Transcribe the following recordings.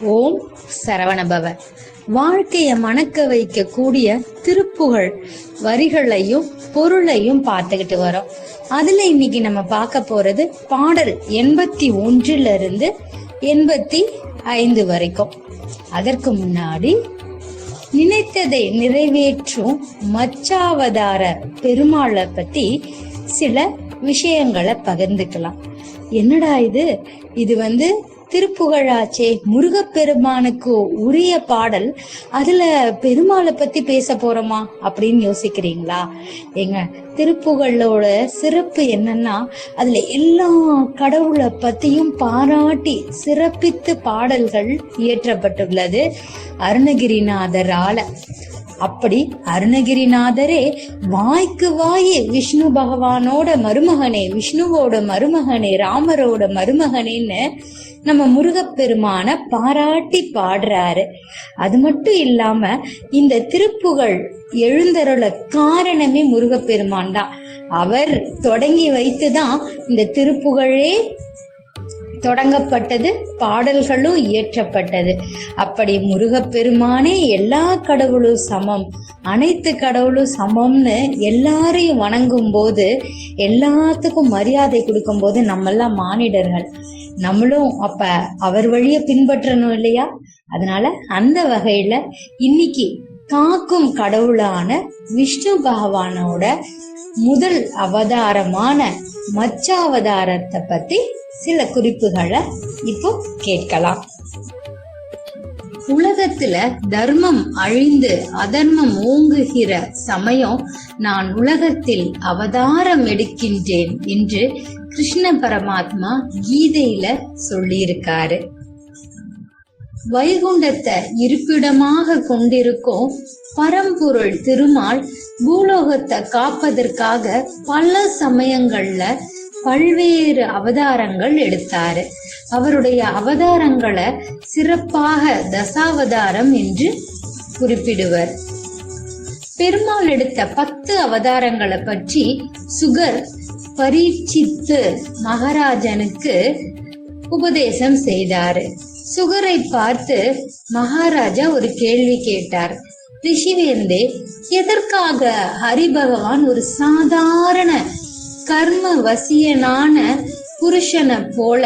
ஓம் சரவணபவ. வாழ்க்கைய மணக்க வைக்கக்கூடிய திருப்புகழ் வரிகளையும் பொருளையும் பார்த்துக்கிட்டு வரோம். அதுல இன்னைக்கு நம்ம பார்க்க போறது பாடல் எண்பத்தி ஒன்றுல இருந்து எண்பத்தி ஐந்து வரைக்கும். அதற்கு முன்னாடி நினைத்ததை நிறைவேற்றும் மச்சாவதார பெருமாளை பத்தி சில விஷயங்களை பகிர்ந்துக்கலாம். என்னடா இது? இது வந்து திருப்புகழாச்சே. முருகப்பெருமானுக்கு உரிய பாடல். அதுல பெருமாளை பத்தி பேச போறோமா அப்படின்னு யோசிக்கிறீங்களா? எங்க திருப்புகளோட சிறப்பு என்னன்னா அதுல எல்லா கடவுளை பத்தியும் பாராட்டி சிறப்பித்து பாடல்கள் இயற்றப்பட்டுள்ளது. அருணகிரிநாதரால. அப்படி அருணகிரிநாதரே வாய்க்கு வாயே விஷ்ணு பகவானோட மருமகனே விஷ்ணுவோட மருமகனே ராமரோட மருமகனேன்னு நம்ம முருகப்பெருமான பாராட்டி பாடுறாரு. அது மட்டும் இல்லாம இந்த திருப்புகழ் எழுந்தருள காரணமே முருகப்பெருமான் தான் அவர் தொடங்கி வைத்துதான் இந்த திருப்புகழே தொடங்கப்பட்டது பாடல்களும் இயற்றப்பட்டது. அப்படி முருகப்பெருமானே எல்லா கடவுளும் சமம் அனைத்து கடவுளும் சமம்னு எல்லாரையும் வணங்கும் போது எல்லாத்துக்கும் மரியாதை கொடுக்கும் போது நம்மெல்லாம் மானிடர்கள். நம்மளும் அப்ப அவர் வழிய பின்பற்றணும் இல்லையா? அதனால அந்த வகையில இன்னைக்கு காக்கும் கடவுளான விஷ்ணு பகவானோட முதல் அவதாரமான மச்சாவதாரத்தை பத்தி சில குறிப்புகளை இப்போ கேட்கலாம். உலகத்துல தர்மம் அழிந்து அதர்மம் ஓங்குகிற சமயம் நான் உலகத்தில் அவதாரம் எடுக்கின்றேன் என்று கிருஷ்ண பரமாத்மா கீதையில சொல்லியிருக்காரு. வைகுண்டத்தை இருப்பிடமாக கொண்டிருக்கும் பரம்பொருள் திருமால் பூலோகத்தை காப்பதற்காக பல சமயங்கள்ல பல்வேறு அவதாரங்கள் எடுத்தாரு. அவருடைய அவதாரங்களை சிறப்பாக தசாவதாரம் என்று குறிப்பிடுவர். பெருமாள் எடுத்த பத்து அவதாரங்களை பற்றி சுகர் பரீட்சித்து மகாராஜனுக்கு உபதேசம் செய்தாரு. சுகரை பார்த்து மகாராஜா ஒரு கேள்வி கேட்டார். ரிஷிவேந்தே எதற்காக ஹரி பகவான் ஒரு சாதாரண கர்ம வசியனான புருஷனை போல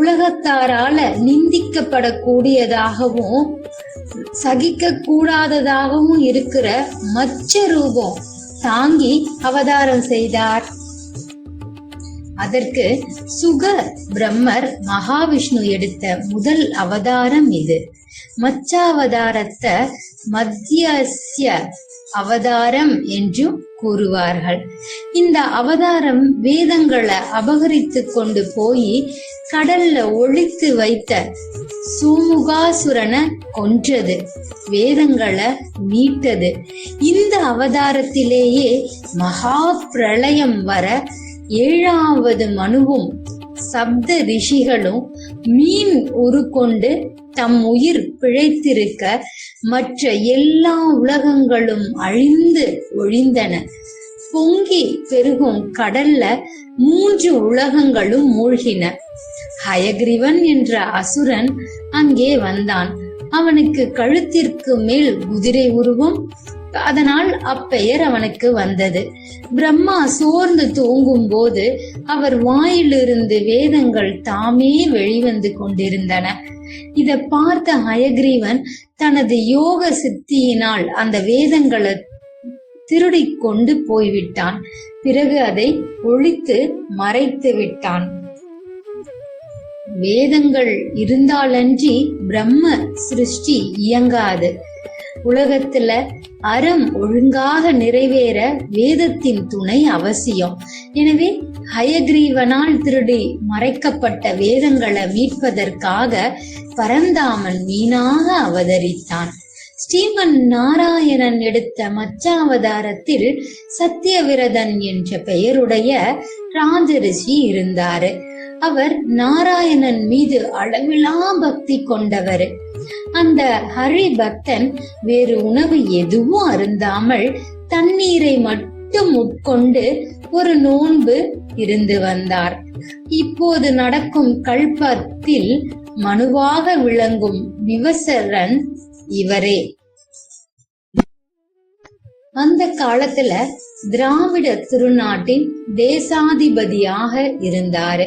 உலகத்தாரால நிந்திக்கப்படக்கூடியதாகவும் சகிக்க கூடாததாகவும் இருக்கிற மச்ச ரூபம் தாங்கி அவதாரம் செய்தார். அதற்கு சுக பிரம்மர் மகாவிஷ்ணு எடுத்த முதல் அவதாரம் இது. மச்சாவதாரத்தை மத்தியசிய அவதாரம் என்றும் கூறுவார்கள். இந்த அவதாரம் வேதங்களை அபகரித்து கொண்டு போய் கடல்ல ஒழித்து வைத்த சூமுகாசுரனை கொன்றது வேதங்களை மீட்டது. இந்த அவதாரத்திலேயே மகா பிரளயம் வர ஏழாவது மனுவும் சப்த ரிஷிகளும் மீன் உருக்கொண்டு தம் உயிர் பிழைத்திருக்க மற்ற எல்லா உலகங்களும் அழிந்து ஒழிந்தன. பொங்கி பெருகும் கடல்ல மூன்று உலகங்களும் மூழ்கின. ஹயக்ரிவன் என்ற அசுரன் அங்கே வந்தான். அவனுக்கு கழுத்திற்கு மேல் குதிரை உருவம் அதனால் அப்பெயர் அவனுக்கு வந்தது. பிரம்மா சோர்ந்து தூங்கும் போது அவர் வாயிலிருந்து வேதங்கள் தாமே வெளிவந்து கொண்டிருந்தன. இத பார்த்த ஹயக்ரீவன் தனது யோக சித்தியினால் அந்த வேதங்களை திருடி கொண்டு போய்விட்டான். பிறகு அதை ஒழித்து மறைத்து விட்டான். வேதங்கள் இருந்தாலன்றி பிரம்ம சிருஷ்டி இயங்காது. உலகத்துல அறம் ஒழுங்காக நிறைவேற வேதத்தின் துணை அவசியம். எனவே ஹயக்ரீவனால் திருடி மறைக்கப்பட்ட வேதங்களை மீட்பதற்காக பரந்தாமன் மீனாக அவதரித்தான். ஸ்ரீமன் நாராயணன் எடுத்த மச்சாவதாரத்தில் சத்தியவிரதன் என்ற பெயருடைய ராஜரிஷி இருந்தாரு. அவர் நாராயணன் மீது அளவிலா பக்தி கொண்டவர். அந்த ஹரி பக்தன் வேறு உணவு எதுவும் அருந்தாமல் தண்ணீரை மட்டும் உட்கொண்டு ஒரு நோன்பு இருந்து வந்தார். இப்போது நடக்கும் கல்பத்தில் மனுவாக விளங்கும் விவசரன் இவரே. அந்த காலத்துல திராவிட திருநாட்டின் தேசாதிபதியாக இருந்தாரு.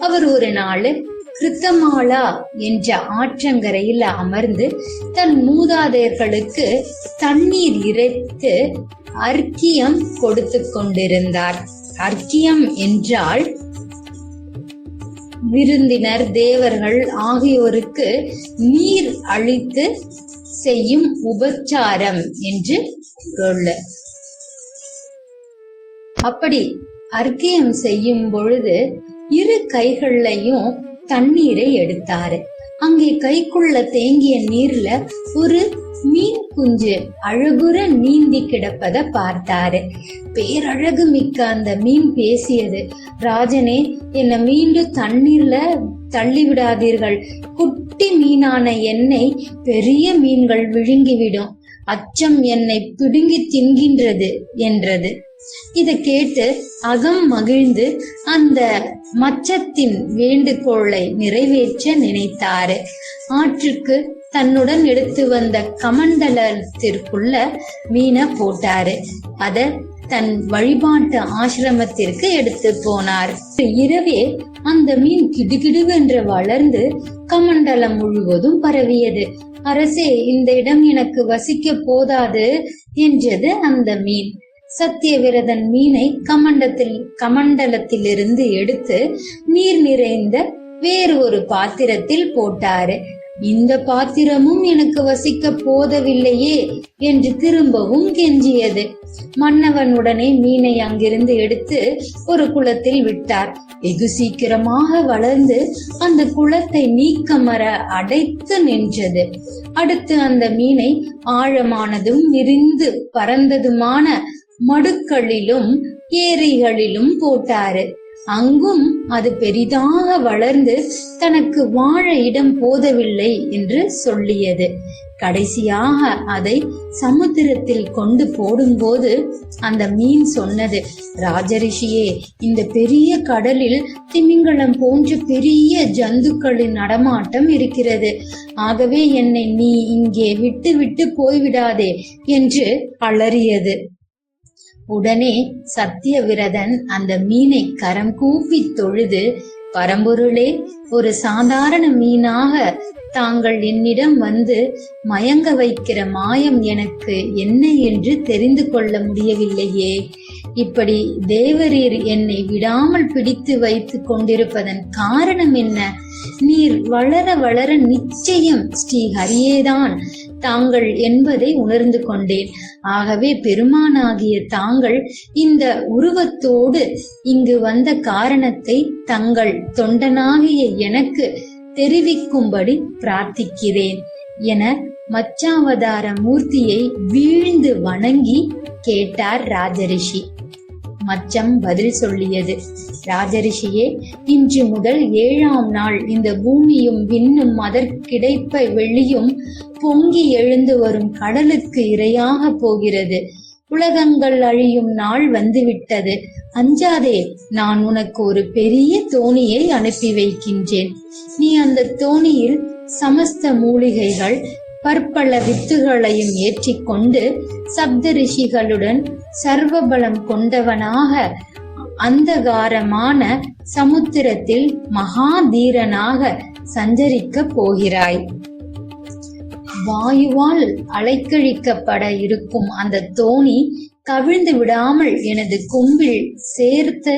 அவர் ஒரு நாள் கிருத்தமாலா என்ற ஆற்றங்கரையில் அமர்ந்து தன் மூதாதையர்களுக்கு தண்ணீர் இறைத்து அர்க்கியம் கொடுத்து கொண்டிருந்தார். அர்க்கியம் என்றால் விருந்தினர் தேவர்கள் ஆகியோருக்கு நீர் அளித்து செய்யும் உபச்சாரம் என்று பொருள் அப்படி அர்க்கியம் செய்யும் பொழுது இரு கைகள்லையும் தண்ணீரை எடுத்தாரு. அங்கே கைக்குள்ள தேங்கிய நீர்ல ஒரு மீன் குஞ்சு அழகுற நீந்தி கிடப்பத பார்த்தாரு. பேரழகு மிக்க அந்த மீன் பேசியது ராஜனே என்னை மீண்டும் தண்ணீர்ல தள்ளி விடாதீர்கள். குட்டி மீனான என்னை பெரிய மீன்கள் விழுங்கிவிடும் அச்சம் என்னை பிடுங்கி தின்கின்றது என்றது. இதை கேட்டு அகம் மகிழ்ந்து அந்த மச்சத்தின் வேண்டுகோளை நிறைவேற்ற நினைத்தாரு. ஆற்றுக்கு தன்னுடன் எடுத்து வந்த கமண்டலத்திற்குள்ள மீனை போட்டாரு. அத தன் வழிபாட்டு ஆசிரமத்திற்கு எடுத்து போனார். இரவே அந்த மீன் கிடுகிடுவென்று வளர்ந்து கமண்டலம் முழுவதும் பரவியது. அரசே இந்த இடம் எனக்கு வசிக்க போதாது என்றது அந்த மீன். சத்தியவிரதன் மீனை கமண்டத்தில் கமண்டலத்திலிருந்து எடுத்து நீர் நிறைந்த வேறு ஒரு பாத்திரத்தில் போட்டாரு. இந்த பாத்திரமும் எனக்கு வசிக்க போதவில்லையே என்று திரும்பவும் கெஞ்சியது. மன்னவன் உடனே மீனை அங்கிருந்து எடுத்து ஒரு குளத்தில் விட்டார். வெகு சீக்கிரமாக வளர்ந்து அந்த குளத்தை நீக்கமர அடைத்து நின்றது. அடுத்து அந்த மீனை ஆழமானதும் விரிந்து பறந்ததுமான மடுக்களிலும் ஏரிகளிலும் போட்டாரு. அங்கும் அது பெரிதாக வளர்ந்து தனக்கு வாழ இடம் போதவில்லை என்று சொல்லியது. கடைசியாக அதை சமுத்திரத்தில் கொண்டு போடும்போது அந்த மீன் சொன்னது ராஜரிஷியே இந்த பெரிய கடலில் திமிங்கலம் போன்ற பெரிய ஜந்துக்களின் நடமாட்டம் இருக்கிறது. ஆகவே என்னை நீ இங்கே விட்டு விட்டு போய்விடாதே என்று அலறியது உடனே சத்தியவிரதன் அந்த மீனை கரம் கூப்பி தொழுது பரம்பொருளே ஒரு சாதாரண மீனாக தாங்கள் என்னிடம் வந்து மயங்க வைக்கிற மாயம் எனக்கு என்ன என்று தெரிந்து கொள்ள முடியவில்லையே. இப்படி தேவரீர் என்னை விடாமல் பிடித்து வைத்து கொண்டிருப்பதன் காரணம் என்ன? நீர் வளர வளர நிச்சயம் ஸ்ரீ ஹரியேதான் தாங்கள் என்பதை உணர்ந்து கொண்டேன். ஆகவே பெருமானாகிய தாங்கள் இந்த உருவத்தோடு இங்கு வந்த காரணத்தை தங்கள் தொண்டனாகிய எனக்கு தெரிவிக்கும்படி பிரார்த்திக்கிறேன் என மச்சாவதார மூர்த்தியை வீழ்ந்து வணங்கி கேட்டார் ராஜரிஷி. மச்சம் பதில் சொல்லியது. ராஜரிஷியே இன்று முதல் ஏழாம் நாள் இந்த பூமியும் விண்ணும் அதற்கிடைப்ப வெளியும் பொங்கி எழுந்து வரும் கடலுக்கு இரையாக போகிறது. உலகங்கள் அழியும் நாள் வந்துவிட்டது. அஞ்சாதே நான் உனக்கு ஒரு பெரிய தோணியை அனுப்பி வைக்கின்றேன். நீ அந்த தோணியில் சமஸ்த மூலிகைகள் பற்பல வித்துகளையும் ஏற்றிக்கொண்டு சப்த ரிஷிகளுடன் சர்வபலம் கொண்டவனாக அந்தகாரமான சமுத்திரத்தில் மகாதீரனாக சஞ்சரிக்க போகிறாய். வாயுவால் அலைக்கழிக்கப்பட இருக்கும் அந்த தோணி கவிழ்ந்து விடாமல் எனது கொம்பில் சேர்த்து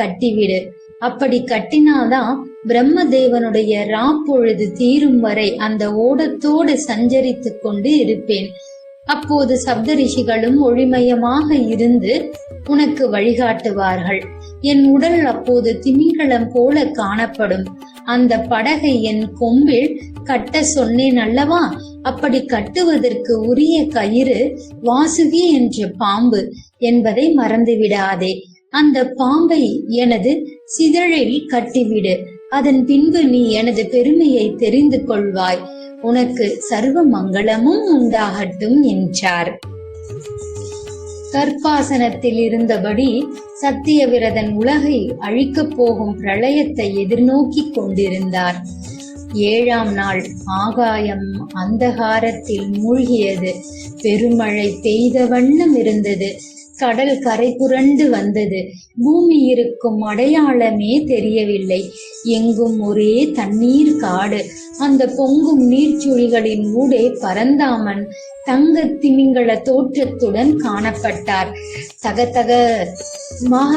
கட்டிவிடு. அப்படி கட்டினாதான் பிரம்மதேவனுடைய ராப்பொழுது தீரும் வரை அந்த ஓடத்தோடு சஞ்சரித்து கொண்டு இருப்பேன். அப்போது சப்த ரிஷிகளும் ஒளிமயமாக இருந்து உனக்கு வழிகாட்டுவார்கள். என் உடல் அப்போது திமிங்கலம் போல காணப்படும். அந்த படகை என் கொம்பில் கட்ட சொன்னேன் அல்லவா? அப்படி கட்டுவதற்கு உரிய கயிறு வாசுகி என்ற பாம்பு என்பதை மறந்துவிடாதே. அந்த பாம்பை எனது சிதழில் கட்டிவிடு. அதன் பின்பு நீ எனது பெருமையை தெரிந்து கொள்வாய். உனக்கு சர்வ மங்களமும் உண்டாகட்டும் என்றார். கற்பாசனத்தில் இருந்தபடி சத்தியவிரதன் உலகை அழிக்கப் போகும் பிரளயத்தை எதிர்நோக்கி கொண்டிருந்தார். ஏழாம் நாள் ஆகாயம் அந்தகாரத்தில் மூழ்கியது. பெருமழை பெய்த வண்ணம் இருந்தது. கடல் கரை புரண்டு வந்தது. பூமி இருக்கும் அடையாளமே தெரியவில்லை. எங்கும் ஒரே தண்ணீர் காடு. அந்த பொங்கும் நீர்ச்சுழிகளின் ஊடே பரந்தாமன் தங்க திமிங்கள தோற்றத்துடன் காணப்பட்டார். தகதகமாக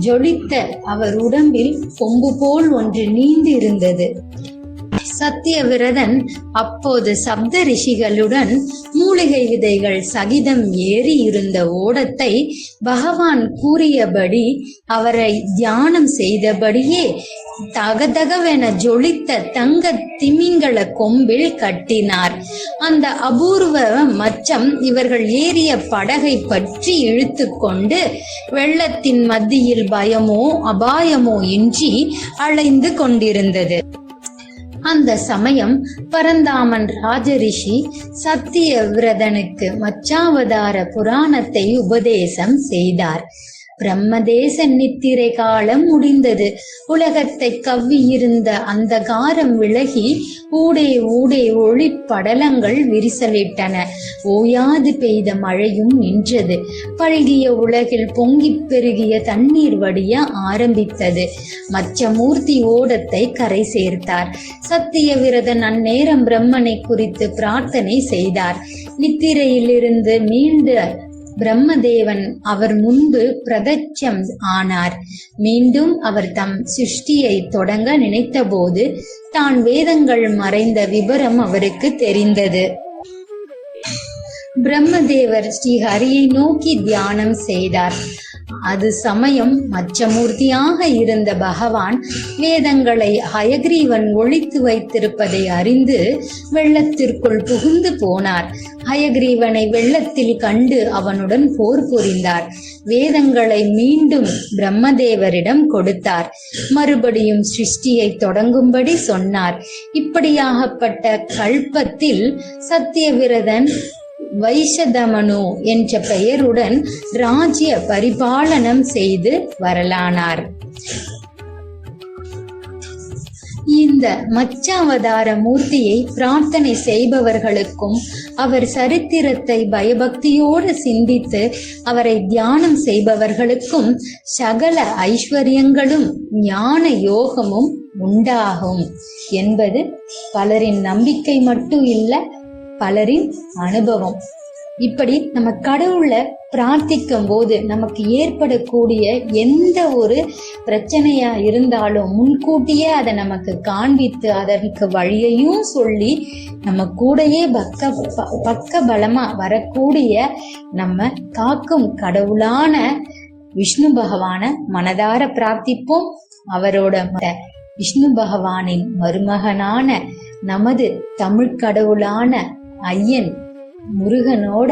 ஜொலித்த அவர் உடம்பில் கொம்பு போல் ஒன்று நீண்டு இருந்தது சத்தியவிரதன் அப்போது சப்த ரிஷிகளுடன் மூலிகை விதைகள் சகிதம் ஏறி இருந்த ஓடத்தை பகவான் கூறியபடி அவரை தியானம் செய்தபடியே தகதகவென ஜொலித்த தங்க திமிங்கல கொம்பில் கட்டினார். அந்த அபூர்வ மச்சம் இவர்கள் ஏறிய படகை பற்றி இழுத்து கொண்டு வெள்ளத்தின் மத்தியில் பயமோ அபாயமோ இன்றி அலைந்து கொண்டிருந்தது. அந்த சமயம் பரந்தாமன் ராஜரிஷி சத்தியவிரதனுக்கு மச்சாவதார புராணத்தை உபதேசம் செய்தார். பிரம்மதேச நித்திரை காலம் முடிந்தது. உலகத்தை கவ்வியிருந்த அந்த காரம் விலகி ஊடே ஊடே ஒளிப்படலங்கள் விரிசலிட்டன. ஓயாது பெய்த மழையும் நின்றது. பழகிய உலகில் பொங்கிப் பெருகிய தண்ணீர் வடிய ஆரம்பித்தது. மச்சமூர்த்தி ஓடத்தை கரை சேர்த்தார். சத்திய விரதன் அந்நேரம் பிரம்மனை குறித்து பிரார்த்தனை செய்தார். நித்திரையிலிருந்து மீண்டு பிரம்மதேவன் அவர் முன்பு பிரதட்சம் ஆனார். மீண்டும் அவர் தம் சிருஷ்டியை தொடங்க நினைத்தபோது தான் வேதங்கள் மறைந்த விபரம் அவருக்கு தெரிந்தது. பிரம்மதேவர் ஸ்ரீ ஹரியை நோக்கி தியானம் செய்தார். அது சமயம் மச்சமூர்த்தியாக இருந்த பகவான் வேதங்களை ஹயக்ரீவன் ஒழித்து வைத்திருப்பதை அறிந்து வெள்ளத்திற்குள் புகுந்து போனார். ஹயக்ரீவனை வெள்ளத்தில் கண்டு அவனுடன் போர் புரிந்தார். வேதங்களை மீண்டும் பிரம்மதேவரிடம் கொடுத்தார். மறுபடியும் சிருஷ்டியை தொடங்கும்படி சொன்னார். இப்படியாகப்பட்ட கல்பத்தில் சத்தியவிரதன் வைஷதமனு என்ற பெயருடன் ராஜ்ய பரிபாலனம் செய்து வரலானார். இந்த மச்சாவதார மூர்த்தியை பிரார்த்தனை செய்பவர்களுக்கும் அவர் சரித்திரத்தை பயபக்தியோடு சிந்தித்து அவரை தியானம் செய்பவர்களுக்கும் சகல ஐஸ்வர்யங்களும் ஞான யோகமும் உண்டாகும் என்பது பலரின் நம்பிக்கை மட்டும் இல்லை பலரின் அனுபவம். இப்படி நம்ம கடவுளை பிரார்த்திக்கும் போது நமக்கு ஏற்படக்கூடிய எந்த ஒரு பிரச்சனையா இருந்தாலும் முன்கூட்டியே அதை நமக்கு காண்பித்து அதற்கு வழியையும் சொல்லி நம்ம கூடயே பக்க ப- பக்க பலமா வரக்கூடிய நம்ம காக்கும் கடவுளான விஷ்ணு பகவான மனதார பிரார்த்திப்போம். அவரோட விஷ்ணு பகவானின் மருமகனான நமது தமிழ் கடவுளான ஐயன் முருகனோட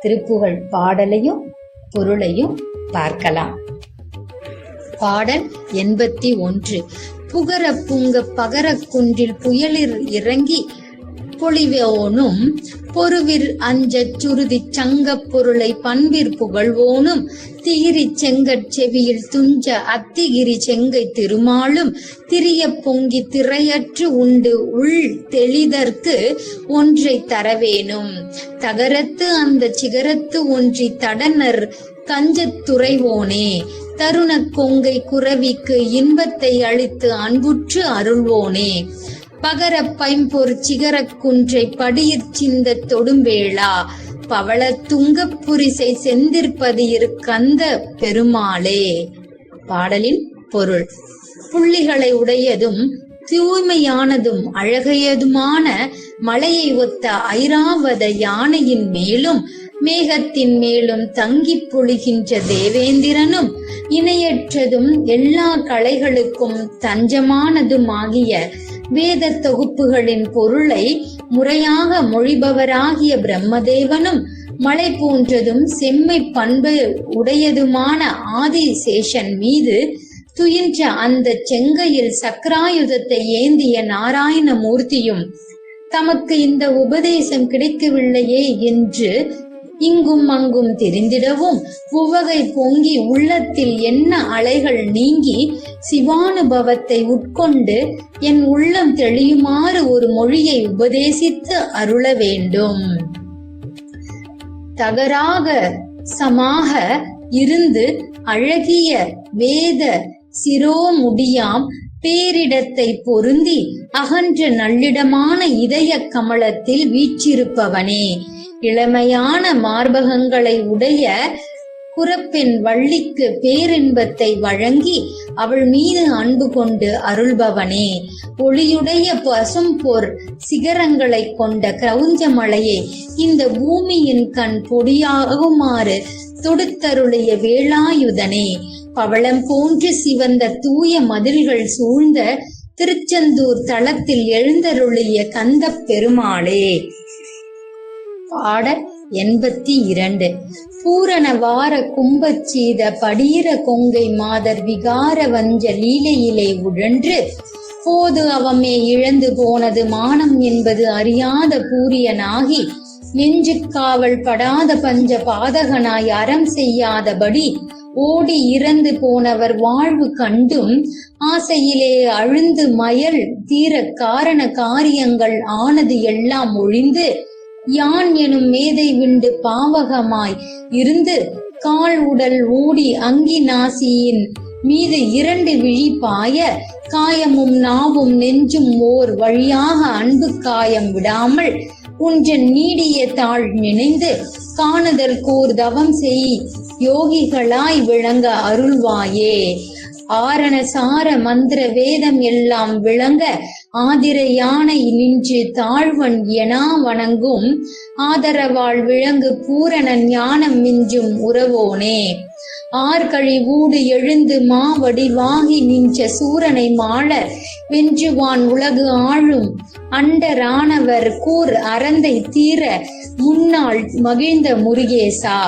திருப்புகழ் பாடலையும் பொருளையும் பார்க்கலாம். பாடல் எண்பத்தி ஒன்று. புகர புங்க பகர குன்றில் புயலில் இறங்கி பொழிவோனும் பொருவிர் அஞ்சச் சுருதிச் சங்கப் பொருளை பண்பிற் புகழ்வோனும் திகிரி செங்கற் செவியில் துஞ்ச அத்திகிரி செங்கை திருமாலும் திரிய பொங்கி திரையற்று உண்டு உள் தெளிதற்கு ஒன்றை தரவேனும். தகரத்து அந்த சிகரத்து ஒன்றி தடனர் கஞ்சத் துறைவோனே தருணக் கொங்கை குரவிக்கு இன்பத்தை அளித்து அன்புற்று அருள்வோனே. பகர பைம்பொரு சிகரக் குன்றை படியிற் சிந்த தொடும்பேளா? பவள துங்கப் புரிசை செந்திற்பதியிரு கந்த பெருமாளே. பாடலின் பொருள். புள்ளிகளை உடையதும் தூய்மையானதும் அழகையதுமான மலையை ஒத்த ஐராவத யானையின் மேலும் மேகத்தின் மேலும் தங்கி பொழிகின்ற தேவேந்திரனும் இணையற்றதும் எல்லா கலைகளுக்கும் தஞ்சமானதுமாகிய வேத தொகுப்புகளின் பொருளை முறையாக மொழிபவராகிய பிரம்மதேவனும் மலை போன்றதும் செம்மை பண்பு உடையதுமான ஆதி சேஷன் மீது துயின்ற அந்த செங்கையில் சக்கராயுதத்தை ஏந்திய நாராயண மூர்த்தியும் தமக்கு இந்த உபதேசம் கிடைக்கவில்லையே என்று இங்கும் அங்கும் தெரிந்திடவும் உவகை பொங்கி உள்ளத்தில் என்ன அலைகள் நீங்கி சிவானுபவத்தை உட்கொண்டு என் உள்ளம் தெளியுமாறு ஒரு மொழியை உபதேசித்து அருள வேண்டும். தகராக சமாக இருந்து அழகிய வேத சிரோமுடியாம் பேரிடத்தை பொருந்தி அகன்ற நல்லிடமான இதய கமலத்தில் வீச்சிருப்பவனே இளமையான மார்பகங்களை உடைய குரப்பின் வள்ளிக்கு பேரின்பத்தை வழங்கி அவள் மீது அன்பு கொண்டு அருள்பவனே. ஒளியுடைய பசும் பொர் சிகரங்களை கொண்ட கிரௌஞ்சமலையே இந்த பூமியின் கண் பொடியாகுமாறு தொடுத்தருளிய வேளாயுதனே. பவளம் போன்று சிவந்த தூய மதில்கள் சூழ்ந்த திருச்செந்தூர் தளத்தில் எழுந்தருளிய கந்தப் பெருமாளே. பாடல் எண்பத்தி இரண்டு. பூரண வார கும்பச்சீத படீர கொங்கை மாதர் விகார வஞ்ச லீலையிலே உழன்று போது அவமே இழந்து போனது மானம் என்பது அறியாத பூரியனாகி நெஞ்சுக்காவல் படாத பஞ்ச பாதகனாய் அறம் செய்யாதபடி ஓடி இறந்து போனவர் வாழ்வு கண்டும் ஆசையிலே அழுந்து மயல் தீர காரண காரியங்கள் ஆனது எல்லாம் ஒழிந்து யான் எனும் மேதை விண்டு பாவகமாய் இருந்து கால் உடல் ஓடி அங்கி நாசியின் மீது இரண்டு விழி பாய காயமும் நாவும் நெஞ்சும் ஓர் வழியாக அன்பு காயம் விடாமல் உன்றன் நீடிய தாழ் நினைந்து காணுதல் கூர் தவம் செய் யோகிகளாய் விளங்க அருள்வாயே. ஆரண சார மந்திர வேதம் எல்லாம் விளங்க ஆதிர யானை நின்று தாழ்வன் எனா வணங்கும். ஆதரவாள் விளங்கு பூரண ஞானம் மிஞ்சும் உறவோனே. ஆர்கழி ஊடு எழுந்து மாவடிவாகி நின்ற சூரனை மாள வென்றுவான் உலகு ஆளும் அண்டரானவர் கூர் அறந்தை தீர முன்னாள் மகிழ்ந்த முருகேசா.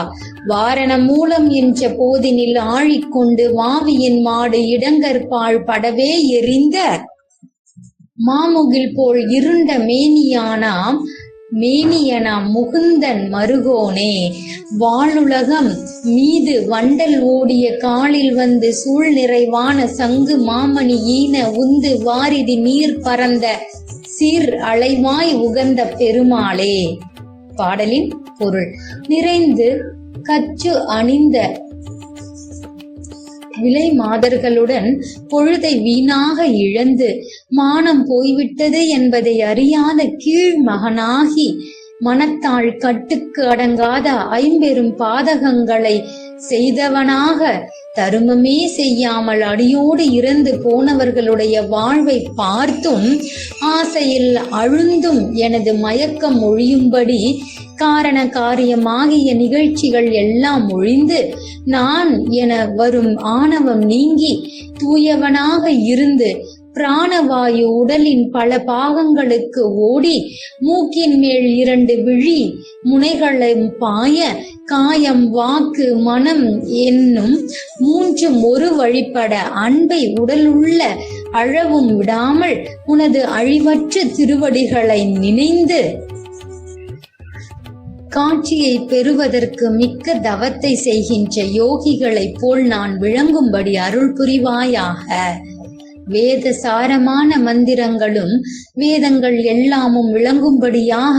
வாரண மூலம் என்ற போதினில் ஆழிக்கொண்டு வாவியின் மாடு இடங்கற்பால் படவே எரிந்த மாமுகில் போல் இருண்ட மேனியானாம் மேனியனாம் முகுந்தன் மருகோனே. வாளுலகம் மீது வண்டல் ஓடிய காலில் வந்து சூழ் நிறைவான சங்கு மாமணி ஈன உந்து வாரிதி நீர் பறந்த சீர் அலைவாய் உகந்த பெருமாளே. பாடலின் பொருள் நிறைந்து கச்சு அணிந்த விலை மாதர்களுடன் பொழுதை வீணாக இழந்து மானம் போய்விட்டது என்பதை அறியாத கீழ் மகனாகி மனத்தாள் கட்டுக்கு அடங்காத ஐம்பெரும் பாதகங்களை செய்தவனாக தருமமே செய்யாமல் அடியோடு இறந்து போனவர்களுடைய வாழ்வை பார்த்தும் ஆசையில் அழுந்தும் எனது மயக்கம் ஒழியும்படி காரண காரியமாகிய நிகழ்ச்சிகள் எல்லாம் ஒழிந்து நான் என வரும் ஆணவம் நீங்கி தூயவனாக இருந்து பிராணவாயு உடலின் பல பாகங்களுக்கு ஓடி மூக்கின் மேல் இரண்டு விழி முனைகளை பாய காயம் வாக்கு மனம் என்னும் மூன்றும் ஒரு வழிபட அன்பை உடலுள்ள அழவும் விடாமல் உனது அழிவற்ற திருவடிகளை நினைந்து காட்சியை பெறுவதற்கு மிக்க தவத்தை செய்கின்ற யோகிகளைப் போல் நான் விளங்கும்படி அருள் புரிவாயாக. வேத சாரமான மந்திரங்களும் வேதங்கள் எல்லாமும் விளங்கும்படியாக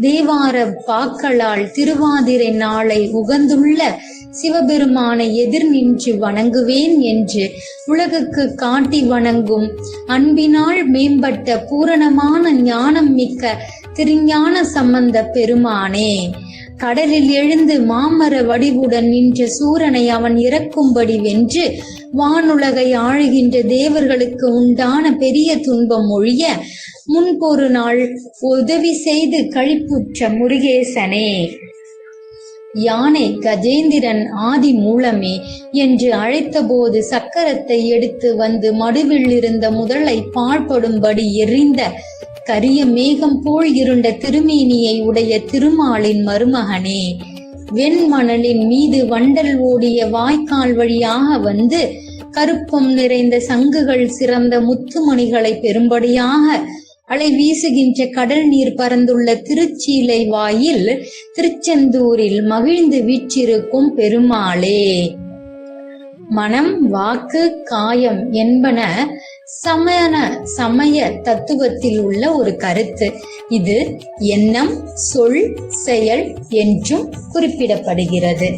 தேவார பாக்களால் திருவாதிரை நாளை உகந்துள்ள சிவபெருமானை எதிர் நின்று வணங்குவேன் என்று உலகுக்கு காட்டி வணங்கும் அன்பினால் மேம்பட்ட பூரணமான ஞானம் மிக்க திருஞான சம்பந்த பெருமானே. கடலில் எழுந்து மாமர வடிவுடன் நின்ற சூரனை அவன் இறக்கும்படி வென்று வானுலகை ஆழுகின்ற தேவர்களுக்கு உண்டான பெரிய துன்பம் ஒழிய முன்பொரு நாள் உதவி செய்து கழிப்புற்ற முருகேசனே. யானை கஜேந்திரன் ஆதி மூலமே என்று அழைத்தபோது சக்கரத்தை எடுத்து வந்து மடுவில் இருந்த முதலை பாழ்படும்படி எறிந்த கரிய மேகம் போல் இருண்ட திருமேனியை உடைய திருமாலின் மருமகனே. வெண்மணலின் மீது வண்டல் ஓடிய வாய்க்கால் வழியாக வந்து கருப்பம் நிறைந்த சங்குகள் சிறந்த முத்துமணிகளை பெரும்படியாக அலை வீசுகின்ற கடல் நீர் பறந்துள்ள திருச்சீலை வாயில் திருச்செந்தூரில் மகிழ்ந்து வீற்றிருக்கும் பெருமாளே. மனம் வாக்கு காயம் என்பன சமண சமய தத்துவத்தில் உள்ள ஒரு கருத்து. இது எண்ணம் சொல் செயல் என்றும் குறிப்பிடப்படுகிறது.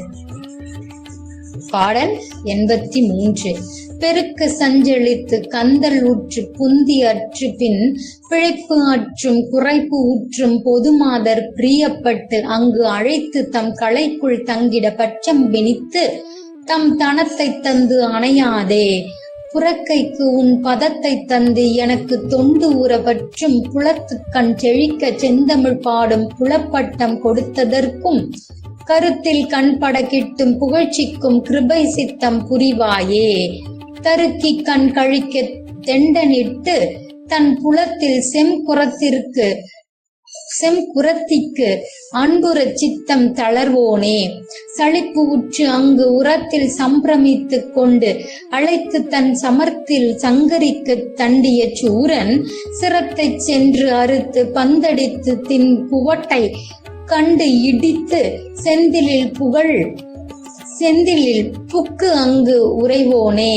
பாடல் எண்பத்தி மூன்று. பெருக்க சஞ்சலித்து கந்தல் ஊற்று புந்தி அற்று பின் பிழைப்பு அற்றும் குறைப்பு ஊற்றும் பொதுமாதர் பிரியப்பட்டு அங்கு அழைத்து தம் களைக்குள் தங்கிட பட்சம் வினித்து தம் தனத்தை தந்து அணையாதே. புறக்கைக்கு உன் பதத்தை தந்து எனக்கு தொண்டு உற பற்றும் புலத்து கண் செழிக்க செந்தமிழ் பாடும் புலப்பட்டம் கொடுத்ததற்கும் கருத்தில் கண்பட கிட்டும் புகழ்ச்சிக்கும் கிருபை சித்தம் புரிவாயே. தருக்கி கண் கழிக்க தெண்டனிட்டு தன் புலத்தில் செம்புறத்திற்கு செம்புறத்திக்கு அன்புற சித்தம் தளர்வோனே. சளிப்பு உற்று அங்கு உரத்தில் சம்பிரமித்துக் கொண்டு அழைத்து தன் சமர்த்தில் சங்கரிக்க தண்டிய சூரன் சிரத்தை சென்று அறுத்து பந்தடித்து தின் புவட்டை கண்டு இடித்து செந்திலில் புகழ் செந்திலில் புக்கு அங்கு உறைவோனே.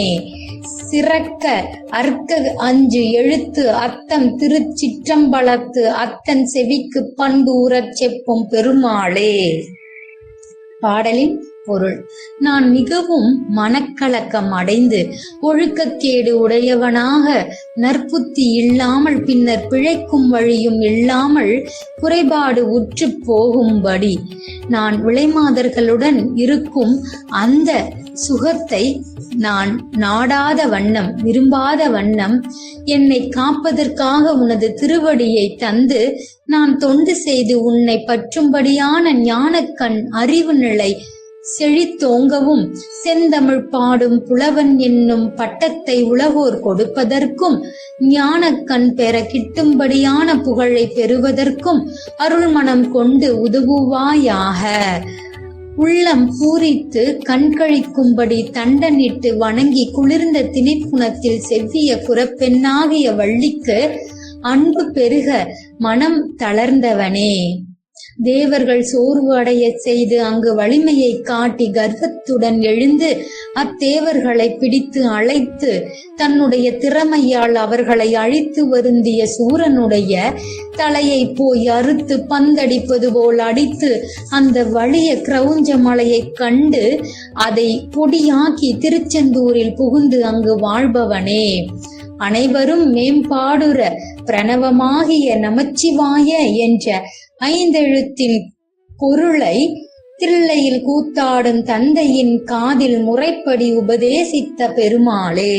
சிறக்க அர்க்க அஞ்சு எழுத்து அத்தம் திருச்சிற்றம்பலத்து அத்தன் செவிக்கு பண்பு உறச் செப்பும் பெருமாளே. பாடலின் பொருள். நான் மிகவும் மனக்கலக்கம் அடைந்து ஒழுக்கக்கேடு உடையவனாக நற்புத்தி இல்லாமல் பின்னர் பிழைக்கும் வழியும் இல்லாமல் குறைபாடு உற்று போகும்படி நான் விளைமாதர்களுடன் இருக்கும் அந்த சுகத்தை நான் நாடாத வண்ணம் விரும்பாத வண்ணம் என்னை காப்பதற்காக உனது திருவடியை தந்து நான் தொண்டு செய்து உன்னை பற்றும்படியான ஞானக்கண் அறிவு நிலை செழித்தோங்கவும் செந்தமிழ் பாடும் புலவன் என்னும் பட்டத்தை உலகோர் கொடுப்பதற்கும் ஞானக்கண் பெற கிட்டும்படியான புகழை பெறுவதற்கும் அருள்மணம் கொண்டு உதவுவாயாக. உள்ளம் பூரித்து கண்கழிக்கும்படி தண்டனிட்டு வணங்கி குளிர்ந்த திணைப்புணத்தில் செவ்விய குரப்பெண்ணாகிய வள்ளிக்கு அன்பு பெருக மனம் தளர்ந்தவனே. தேவர்கள் சோர்வு அடைய செய்து அங்கு வலிமையை காட்டி கர்வத்துடன் எழுந்து அத்தேவர்களை பிடித்து அழைத்து தன்னுடைய திறமையால் அவர்களை அழித்து வருந்திய சூரனுடைய தலையை போய் அறுத்து பந்தடிப்பது போல் அடித்து அந்த வலிய கிரௌஞ்ச மலையைக் கண்டு அதை பொடியாக்கி திருச்செந்தூரில் புகுந்து அங்கு வாழ்பவனே. அனைவரும் மேம்பாடுற பிரணவமாகிய நமச்சிவாய என்ற ஐந்தெழுத்தின் பொருளை தில்லையில் கூத்தாடும் தந்தையின் காதில் முறைப்படி உபதேசித்த பெருமாளே.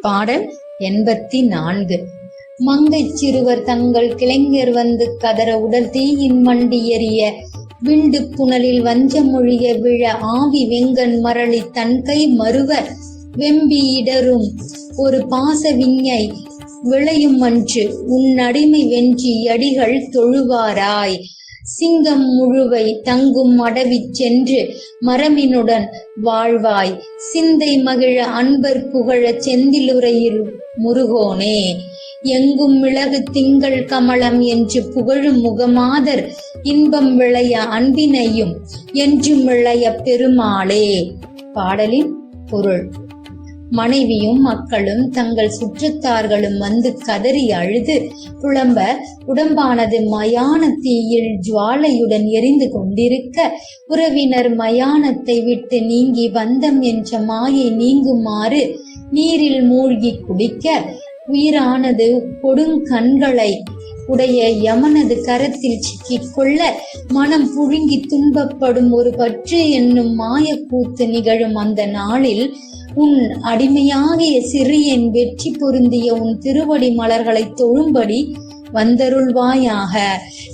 பாடல் எண்பத்தி நான்கு மங்கை சிறுவர் தங்கள் கிளைஞர் வந்து கதற உடல் தீயின் மண்டி எறிய விண்டு புனலில் வஞ்சமொழிய விழ ஆவி வெங்கன் மரளி தன் கை மறுவ வெம்பி இடரும் ஒரு பாச விஞ்ஞை விளையும் அன்று உன் அடிமை வென்றி அடிகள் தொழுவாராய். சிங்கம் முழுவை தங்கும் அடவிச் சென்று மரமினுடன் வாழ்வாய். சிந்தை மகிழ அன்பர் புகழ செந்திலுரையில் முருகோனே. எங்கும் மிளகு திங்கள் கமலம் என்று புகழும் முகமாதர் இன்பம் விளைய அன்பினையும் என்றும் விளைய பெருமாளே. பாடலின் பொருள். மனைவியும் மக்களும் தங்கள் சுற்றத்தார்களும் வந்து கதறி அழுது புலம்ப உடம்பானது மயான தீயில் ஜுவாலையுடன் எரிந்து கொண்டிருக்க உறவினர் மயானத்தை விட்டு நீங்கி பந்தம் என்ற மாயை நீங்குமாறு நீரில் மூழ்கி குடிக்க உயிரானது கொடுங்கண்களை உடைய யமனது கரத்தில் சிக்கிக் கொள்ள மனம் புழுங்கி துன்பப்படும் ஒரு பற்று என்னும் மாயக்கூத்து நிகழும் அந்த நாளில் உன் அடிமையாகிய சிறியன் வெற்றி பொருந்திய உன் திருவடி மலர்களை தொழும்படி வந்தருள்வாயாக.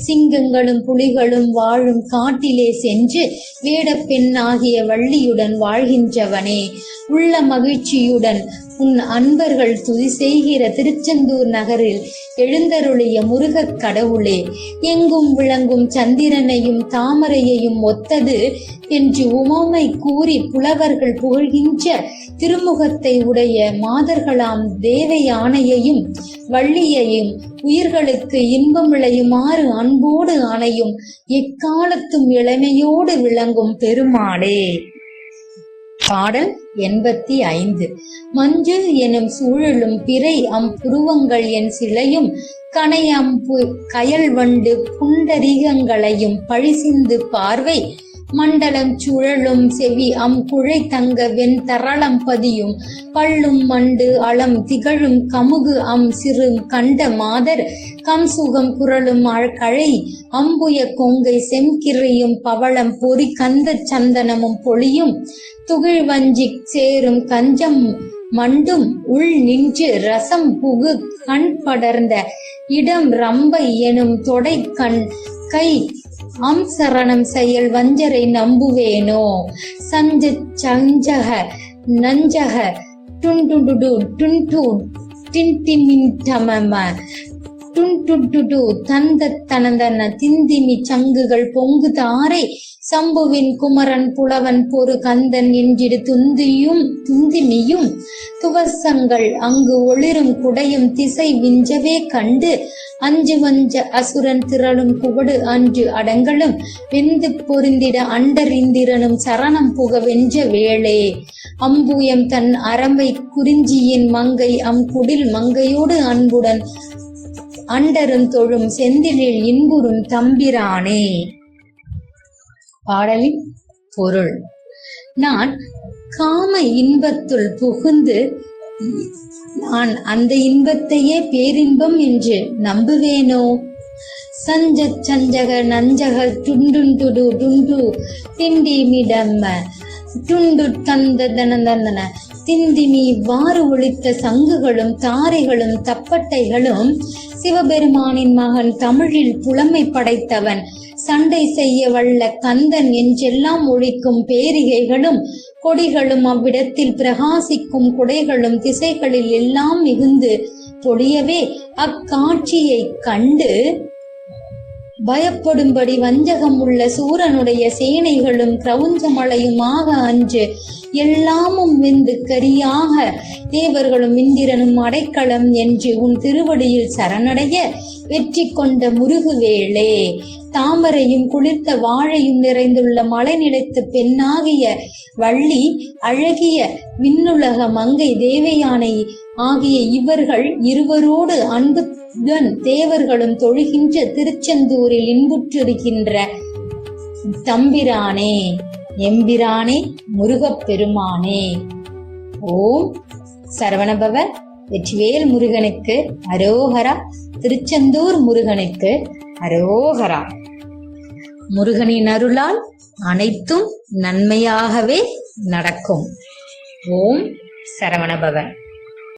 சிங்கங்களும் புலிகளும் வாழும் காட்டிலே சென்று வேடப்பெண்ணாகிய வள்ளியுடன் வாழ்கின்றவனே. உள்ள மகிழ்ச்சியுடன் உன் அன்பர்கள் துதி செய்கிற திருச்செந்தூர் நகரில் எழுந்தருளிய முருகக் கடவுளே எங்கும் விளங்கும் சந்திரனையும் தாமரையையும் ஒத்தது என்று உமாமை கூறி புலவர்கள் புகழ்கின்ற திருமுகத்தை உடைய மாதர்களாம் தேவையானையையும் வள்ளியையும் உயிர்களுக்கு இன்பம் விளையுமாறு அன்போடு ஆணையும் எக்காலத்தும் இளமையோடு விளங்கும் பெருமாளே. பாடல் எண்பத்தி ஐந்து. மஞ்சு எனும் சூழலும் பிறை அம் புருவங்கள் என் சிலையும் கனையம் கயல் வண்டு புண்டரீகங்களையும் பழிசிந்து பார்வை மண்டலம் சுழலும் செவி அம் குழை தங்க வெண் தரளம் பதியும் பள்ளும் மண்டு அளம் திகழும் கமுகு அம் சிறு கண்ட மாதர் கம் சுகம் குரலும் அழகழை அம்புய கொங்கை செம்கிரையும் பவளம் பொறி கந்த சந்தனமும் பொழியும். துகில் வஞ்சி சேரும் கஞ்சம் மண்டும் உள் நின்று ரசம் புகு கண் படர்ந்த இடம் ரம்பை எனும் தொடை கண் கை. அம் சரணம் செயல் வஞ்சரை நம்புவேனோ? சஞ்ச சஞ்சக நஞ்சக டுண்டு டுண்டு டமம டுண்டுடுடு தந்த தனந்தன திந்திமி சங்குகள் பொங்கு தாரை சம்புவின் குமரன் புலவன் பொறு கந்தன் என்றிடு துந்தியும் துந்திமியும் துவசங்கள் அங்கு ஒளிரும் குடையும் திசை விஞ்சவே கண்டு அஞ்சு வஞ்ச அசுரன் திரளும் குவடு அன்று அடங்களும் வெந்து பொருந்திட அண்டரிந்திரனும் சரணம் புக வென்ற வேளே. அம்புயம் தன் அரம்பை குறிஞ்சியின் மங்கை அம் குடில் மங்கையோடு அன்புடன் அண்டரும் தொழும் செந்திலில் இன்புறும் தம்பிரானே. பாடலின் பொருள். நான் காம இன்பத்துள் புகுந்து நான் அந்த இன்பத்தையே பேரின்பம் என்று நம்புவேனோ? சஞ்ச சஞ்சக நஞ்சக துண்டு டுண்டு திண்டிமிடம்ம டுண்டு தந்த தனதந்தன திந்திமி இவ்வாறு ஒழித்த சங்குகளும் தாரைகளும் தப்பட்டைகளும் சிவபெருமானின் மகன் தமிழில் புலமை படைத்தவன். சண்டை செய்ய வல்ல கந்தன் என்றெல்லாம் ஒழிக்கும் பேரிகைகளும் கொடிகளும் அவ்விடத்தில் பிரகாசிக்கும் குடைகளும் திசைகளில் எல்லாம் மிகுந்து பொழியவே அக்காட்சியை கண்டு பயப்படும்படி வஞ்சகம் உள்ள சூரனுடைய சேனைகளும் கிரௌஞ்சமலையுமாக அன்று எல்லாமும் விந்து கரியாக. தேவர்களும் இந்திரனும் அடைக்கலம் என்று உன் திருவடியில் சரணடைய வெற்றி கொண்ட முருகுவேளே தாமரையும் குளிர்த்த வாழையும் நிறைந்துள்ள மலை நிலைத்து பெண்ணாகிய வள்ளி அழகிய விண்ணுலக மங்கை தேவையானை ஆகிய இவர்கள் இருவரோடு அன்பு தன் தேவர்களும் தொழுகின்ற திருச்செந்தூரில் இன்புற்றிருக்கின்ற தம்பிரானே எம்பிரானே முருகப் பெருமானே ஓம் சரவணபவ வெற்றிவேல் முருகனுக்கு அரோகரா திருச்செந்தூர் முருகனுக்கு அரோகரா. முருகனின் அருளால் அனைத்தும் நன்மையாகவே நடக்கும். ஓம் சரவணபவன்.